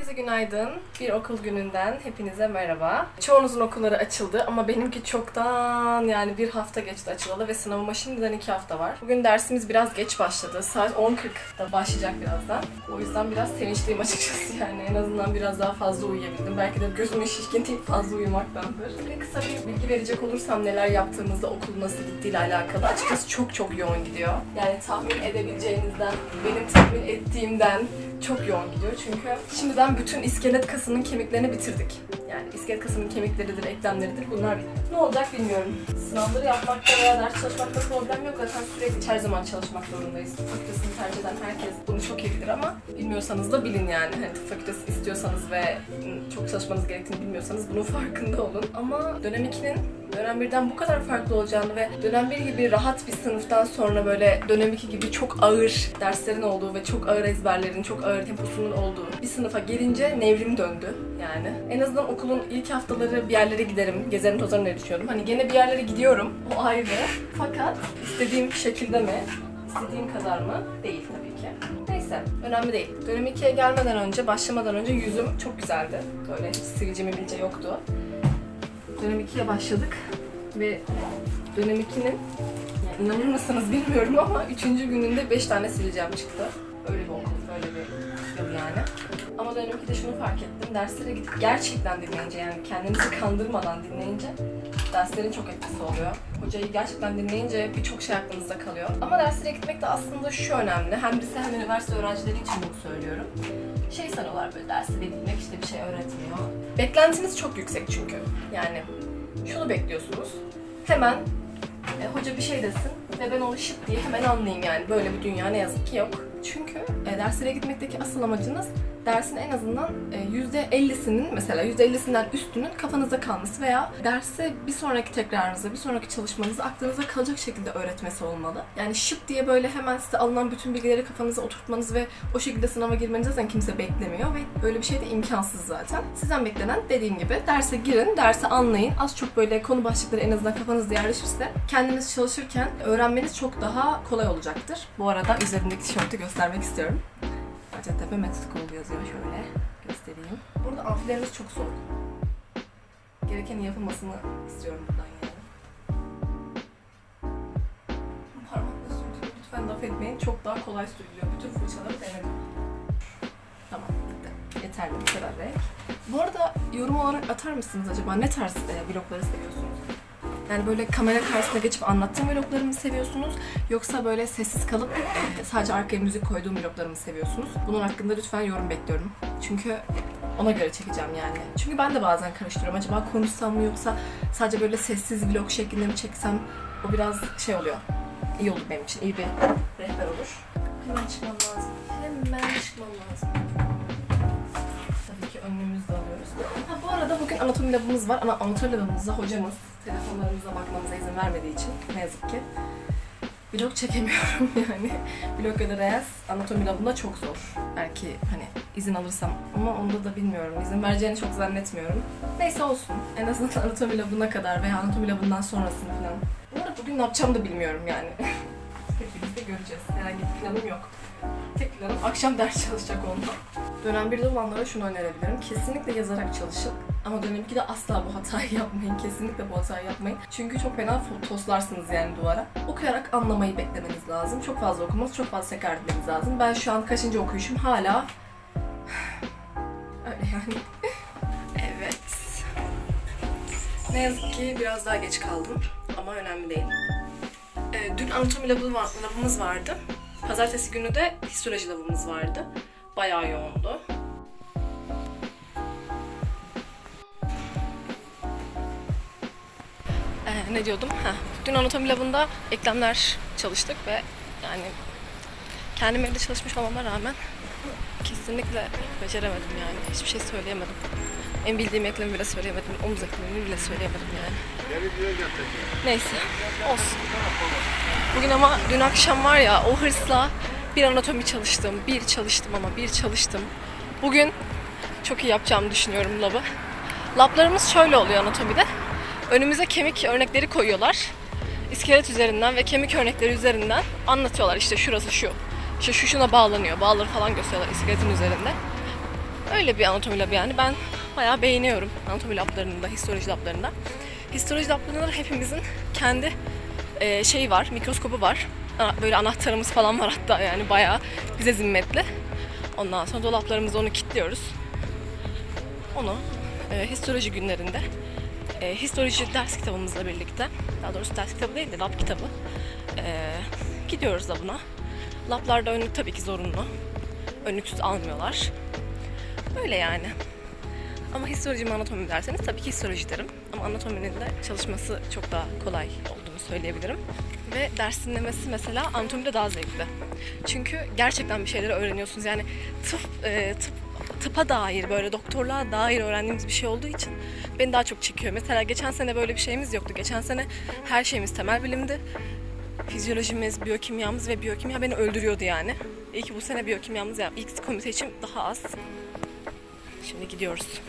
Herkese günaydın. Bir okul gününden hepinize merhaba. Çoğunuzun okulları açıldı ama benimki çoktan yani bir hafta geçti açılalı ve sınavıma şimdiden iki hafta var. Bugün dersimiz biraz geç başladı. Saat 10.40'da başlayacak birazdan. O yüzden biraz sevinçliyim açıkçası yani. En azından biraz daha fazla uyuyabildim. Belki de gözümün şişkinliği fazla uyumaktandır. Ve kısa bir bilgi verecek olursam neler yaptığımızda okul nasıl gittiğiyle alakalı. Açıkçası çok çok yoğun gidiyor. Yani tahmin edebileceğinizden, benim tahmin ettiğimden çok yoğun gidiyor çünkü şimdiden bütün iskelet kasının kemiklerini bitirdik. Yani iskelet kasının kemikleridir, eklemleridir bunlar. Ne olacak bilmiyorum. Sınavları yapmakta veya ders çalışmakta problem yok. Zaten sürekli her zaman çalışmak zorundayız. Tıp fakültesini tercih eden herkes bunu çok iyi bilir ama bilmiyorsanız da bilin yani. Hani fakültesi istiyorsanız ve çok çalışmanız gerektiğini bilmiyorsanız bunun farkında olun. Ama dönem 2'nin dönem 1'den bu kadar farklı olacağını ve dönem 1 gibi rahat bir sınıftan sonra böyle dönem 2 gibi çok ağır derslerin olduğu ve çok ağır ezberlerin, çok ağır temposunun olduğu bir sınıfa gelince nevrim döndü yani. En azından okulun ilk haftaları bir yerlere giderim, gezerim tozarım diye düşünüyordum. Hani gene bir yerlere gidiyorum, o ayrı. Fakat istediğim şekilde mi, istediğim kadar mı? Değil tabii ki. Neyse, önemli değil. Dönem 2'ye gelmeden önce, başlamadan önce yüzüm çok güzeldi. Böyle hiç sivilce bilce yoktu. Dönem 2'ye başladık ve dönem 2'nin yani inanır mısınız bilmiyorum ama 3. gününde 5 tane sivilcem çıktı. Öyle bir okul, öyle bir yıl yani. Ama dönem 2'de şunu fark ettim. Derslere gidip gerçekten dinleyince yani kendinizi kandırmadan dinleyince derslerin çok etkisi oluyor. Hocayı gerçekten dinleyince birçok şey aklınızda kalıyor. Ama derslere gitmek de aslında şu önemli. Hem lise hem üniversite öğrencileri için bunu söylüyorum. Şey sanıyorlar böyle derslere gitmek işte bir şey öğretmiyor. Beklentiniz çok yüksek çünkü. Yani şunu bekliyorsunuz. Hemen e, hoca bir şey desin ve ben onu şıp diye hemen anlayayım yani. Böyle bir dünya ne yazık ki yok. Çünkü e, derslere gitmekteki asıl amacınız dersin en azından e, %50'sinin mesela %50'sinden üstünün kafanızda kalması veya dersi bir sonraki tekrarınızda, bir sonraki çalışmanızda aklınıza kalacak şekilde öğretmesi olmalı. Yani şıp diye böyle hemen size alınan bütün bilgileri kafanıza oturtmanız ve o şekilde sınava girmenizi zaten kimse beklemiyor ve böyle bir şey de imkansız zaten. Sizden beklenen dediğim gibi derse girin, dersi anlayın. Az çok böyle konu başlıkları en azından kafanızda yerleşirse kendiniz çalışırken öğrenmeniz çok daha kolay olacaktır. Bu arada üzerindeki tişörtü göstermek istiyorum. Hacettepe Med School yazıyor şöyle göstereyim. Burada amfilerimiz çok soğuk. Gerekenin yapılmasını istiyorum buradan yani. Parmakla sürdüğüm lütfen laf etmeyin. Çok daha kolay sürülüyor. Bütün fırçaları denedim. Tamam bitti. Yeterli bu kadar renk. Bu arada yorum olarak atar mısınız acaba? Ne tarz e, vlogları seviyorsunuz? Yani böyle kamera karşısına geçip anlattığım vloglarımı mı seviyorsunuz? Yoksa böyle sessiz kalıp e, sadece arkaya müzik koyduğum vloglarımı mı seviyorsunuz? Bunun hakkında lütfen yorum bekliyorum. Çünkü ona göre çekeceğim yani. Çünkü ben de bazen karıştırıyorum. Acaba konuşsam mı yoksa sadece böyle sessiz vlog şeklinde mi çeksem? O biraz şey oluyor. İyi olur benim için. iyi bir rehber olur. Hemen çıkmam lazım. Hemen çıkmam lazım. Tabii ki önlüğümüzü de alıyoruz. Arada bugün anatomi labımız var ama anatomi labımızda hocamız telefonlarımıza bakmamıza izin vermediği için ne yazık ki vlog çekemiyorum yani. Vlog ya da reels anatomi labında çok zor. Belki hani izin alırsam ama onda da bilmiyorum. İzin vereceğini çok zannetmiyorum. Neyse olsun. En azından anatomi labına kadar veya anatomi labından sonrasını falan. Bu bugün ne yapacağımı da bilmiyorum yani. Göreceğiz. Herhangi bir planım yok. Tek planım akşam ders çalışacak olmak. Dönem 1'de olanlara şunu önerebilirim. Kesinlikle yazarak çalışın. Ama dönem 2'de asla bu hatayı yapmayın. Kesinlikle bu hatayı yapmayın. Çünkü çok fena toslarsınız yani duvara. Okuyarak anlamayı beklemeniz lazım. Çok fazla okumanız, çok fazla tekrar etmeniz lazım. Ben şu an kaçıncı okuyuşum hala... Öyle yani. evet. Ne yazık ki biraz daha geç kaldım. Ama önemli değil. Ee, dün anatomi labımız vardı. Pazartesi günü de histoloji labımız vardı. Bayağı yoğundu. Ee, ne diyordum? Heh. Dün anatomi labında eklemler çalıştık ve yani kendim evde çalışmış olmama rağmen kesinlikle beceremedim yani. Hiçbir şey söyleyemedim. En bildiğim eklemi bile söyleyemedim. Omuz eklemini bile söyleyemedim yani. Neyse. Olsun. Bugün ama dün akşam var ya o hırsla bir anatomi çalıştım. Bir çalıştım ama bir çalıştım. Bugün çok iyi yapacağımı düşünüyorum labı. Lablarımız şöyle oluyor anatomide. Önümüze kemik örnekleri koyuyorlar. İskelet üzerinden ve kemik örnekleri üzerinden anlatıyorlar. İşte şurası şu. İşte şu şuna bağlanıyor. Bağları falan gösteriyorlar iskeletin üzerinde. Öyle bir anatomi labı yani. Ben bayağı beğeniyorum anatomi lablarında, histoloji lablarında. Histoloji lablarında da hepimizin kendi e, şey var, mikroskobu var. Böyle anahtarımız falan var hatta yani bayağı bize zimmetli. Ondan sonra dolaplarımızda onu kilitliyoruz. Onu e, histoloji günlerinde e, histoloji ders kitabımızla birlikte, daha doğrusu ders kitabı değil de lab kitabı e, gidiyoruz da buna. Lablarda önlük tabii ki zorunlu. Önlüksüz almıyorlar. Öyle yani. Ama histoloji mi anatomi mi derseniz tabii ki histoloji derim. Ama anatominin de çalışması çok daha kolay olduğunu söyleyebilirim. Ve ders dinlemesi mesela anatomide daha zevkli. Çünkü gerçekten bir şeyleri öğreniyorsunuz. Yani tıp, e, tıp tıpa dair böyle doktorluğa dair öğrendiğimiz bir şey olduğu için beni daha çok çekiyor. Mesela geçen sene böyle bir şeyimiz yoktu. Geçen sene her şeyimiz temel bilimdi. Fizyolojimiz, biyokimyamız ve biyokimya beni öldürüyordu yani. İyi ki bu sene biyokimyamız ya ilk komite için daha az. Şimdi gidiyoruz.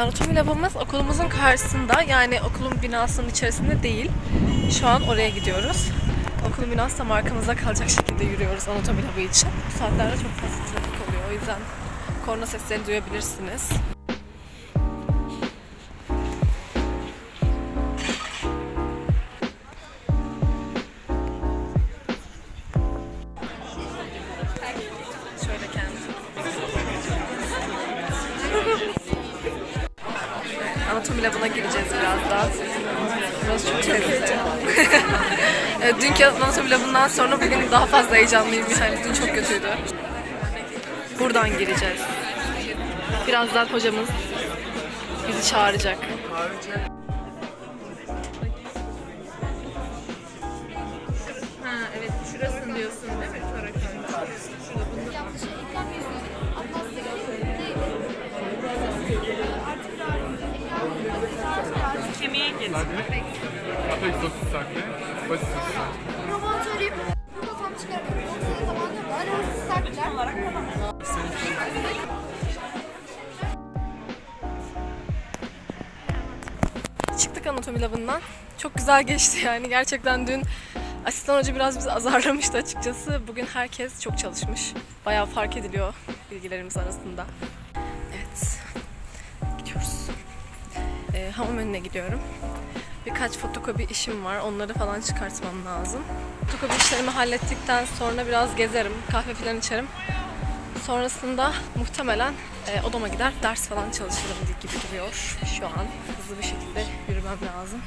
Anatomi labımız okulumuzun karşısında yani okulun binasının içerisinde değil. Şu an oraya gidiyoruz. Okulun binası tam arkamızda kalacak şekilde yürüyoruz anatomi labı için. Saatlerde çok fazla trafik oluyor. O yüzden korna seslerini duyabilirsiniz. Labından sonra bugün daha fazla heyecanlıyım. Yani dün çok kötüydü. Buradan gireceğiz. Birazdan hocamız bizi çağıracak. Ha evet şurasını diyorsun değil mi? Kemiğe git. Apek sosu saklı, basit saklı. Çıktık anatomi labından. Çok güzel geçti yani. Gerçekten dün asistan hoca biraz bizi azarlamıştı açıkçası. Bugün herkes çok çalışmış. Bayağı fark ediliyor bilgilerimiz arasında. Evet. Gidiyoruz. Ee, hamam önüne gidiyorum. Birkaç fotokopi işim var. Onları falan çıkartmam lazım. Fotokopi işlerimi hallettikten sonra biraz gezerim. Kahve falan içerim. Sonrasında muhtemelen e, odama gider ders falan çalışırım gibi duruyor şu an. Hızlı bir şekilde yürümem lazım.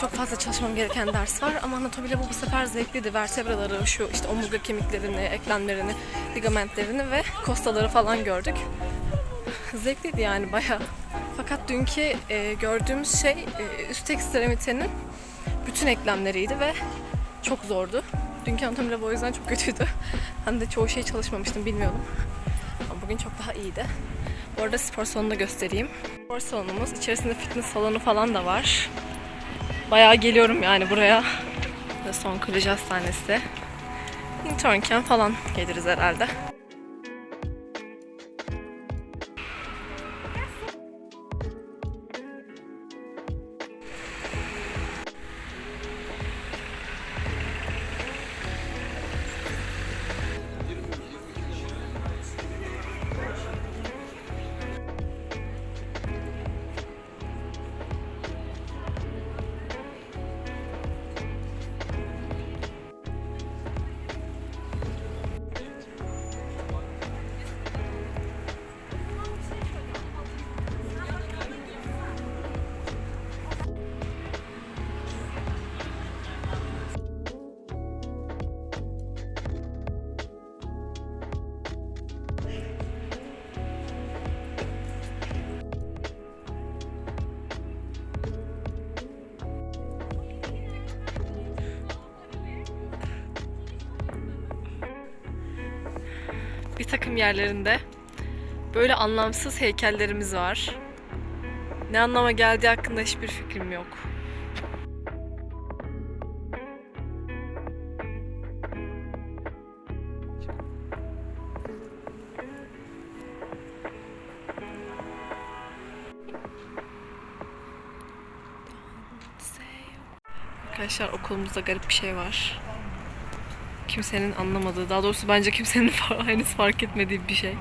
Çok fazla çalışmam gereken ders var ama anatomiyle bu bu sefer zevkliydi. Vertebraları, şu işte omurga kemiklerini, eklemlerini, ligamentlerini ve kostaları falan gördük. Zevkliydi yani bayağı. Fakat dünkü e, gördüğümüz şey e, üst ekstremitenin bütün eklemleriydi ve çok zordu. Dünkü anatomi labı o yüzden çok kötüydü. Hem de çoğu şey çalışmamıştım bilmiyordum. Ama bugün çok daha iyiydi. Bu arada spor salonunu da göstereyim. Spor salonumuz. içerisinde fitness salonu falan da var. Bayağı geliyorum yani buraya. Son kolej hastanesi. Internken falan geliriz herhalde. Takım yerlerinde böyle anlamsız heykellerimiz var. Ne anlama geldiği hakkında hiçbir fikrim yok. Arkadaşlar okulumuzda garip bir şey var kimsenin anlamadığı, daha doğrusu bence kimsenin henüz fark etmediği bir şey.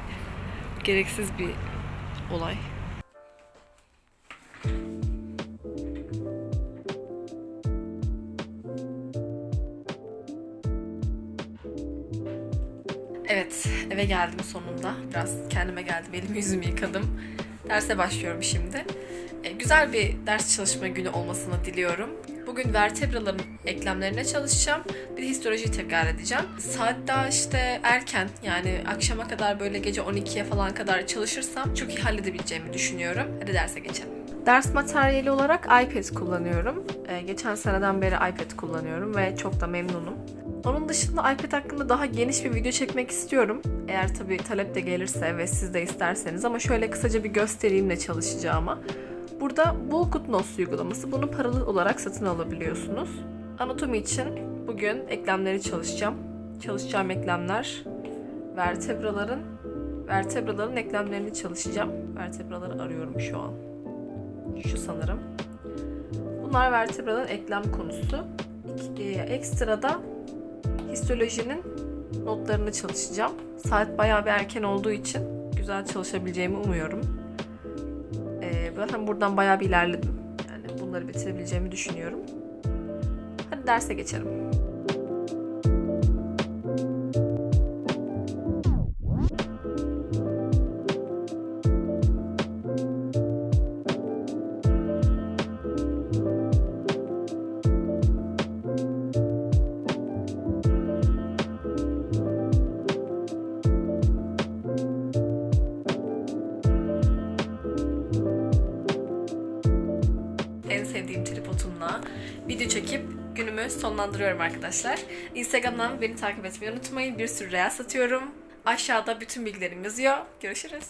Gereksiz bir olay. Evet, eve geldim sonunda. Biraz kendime geldim, elimi yüzümü yıkadım. Derse başlıyorum şimdi. E, güzel bir ders çalışma günü olmasını diliyorum. Bugün vertebraların eklemlerine çalışacağım. Bir de histolojiyi tekrar edeceğim. Saat daha işte erken yani akşama kadar böyle gece 12'ye falan kadar çalışırsam çok iyi halledebileceğimi düşünüyorum. Hadi derse geçelim. Ders materyali olarak iPad kullanıyorum. Ee, geçen seneden beri iPad kullanıyorum ve çok da memnunum. Onun dışında iPad hakkında daha geniş bir video çekmek istiyorum. Eğer tabii talep de gelirse ve siz de isterseniz ama şöyle kısaca bir göstereyim ne çalışacağıma. Burada bu Goodnotes uygulaması. Bunu paralı olarak satın alabiliyorsunuz. Anatomi için bugün eklemleri çalışacağım. Çalışacağım eklemler vertebraların vertebraların eklemlerini çalışacağım. Vertebraları arıyorum şu an. Şu sanırım. Bunlar vertebraların eklem konusu. E, Ekstra da histolojinin notlarını çalışacağım. Saat bayağı bir erken olduğu için güzel çalışabileceğimi umuyorum. Zaten buradan bayağı bir ilerledim. Yani bunları bitirebileceğimi düşünüyorum. Hadi derse geçelim. Günümü sonlandırıyorum arkadaşlar. Instagram'dan beni takip etmeyi unutmayın. Bir sürü reels atıyorum. Aşağıda bütün bilgilerim yazıyor. Görüşürüz.